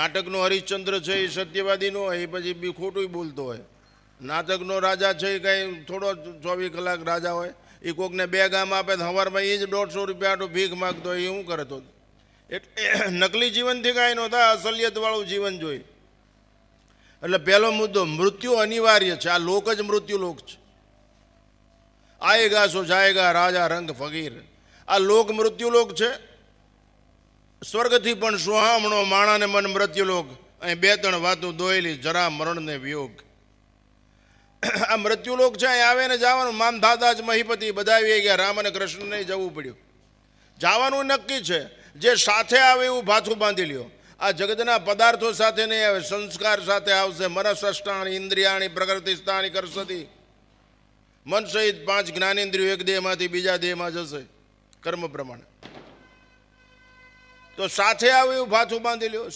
નાટકનો હરિશ્ચંદ્ર છે એ સત્યવાદીનો હોય, એ પછી બી ખોટું બોલતો હોય. નાટકનો રાજા છે એ કાંઈ થોડો ચોવીસ કલાક રાજા હોય. એ કોકને બે ગામ આપે તો સવારમાં એ જ દોઢસો રૂપિયા ભીખ માગતો એ શું કરે તો? એટલે નકલી જીવનથી કાંઈ નહોતા અસલિયતવાળું જીવન જોઈ એટલે પહેલો મુદ્દો, મૃત્યુ અનિવાર્ય છે. આ લોક જ મૃત્યુ લોક છે. આયેગા સો જાયેગા, રાજા, રંગ, ફકીર. આ લોક મૃત્યુ લોક છે. સ્વર્ગથી પણ સુહામણો માણાને મન મૃત્યુલોક અહીં બે ત્રણ વાતો દોયેલી, જરા મરણને વિયોગ. આ મૃત્યુલોક છે, અહીં આવે ને જવાનું. મામ દાદા જ મહીપતિ બધા આવી ગયા. રામ અને કૃષ્ણને જવું પડ્યું. જવાનું નક્કી છે. જે સાથે આવે એવું ભાથું બાંધી લ્યો. આ જગતના પદાર્થો સાથે નહીં આવે, સંસ્કાર સાથે આવશે. મનસષ્ટાણી ઇન્દ્રિયાણી, પ્રકૃતિ સ્થાની કરસતી. મન સહિત પાંચ જ્ઞાનેન્દ્રિયો એક દેહમાંથી બીજા દેહમાં જશે. કર્મ પ્રમાણે. તો સાથે આવે એવું ભાથું બાંધી લ્યો.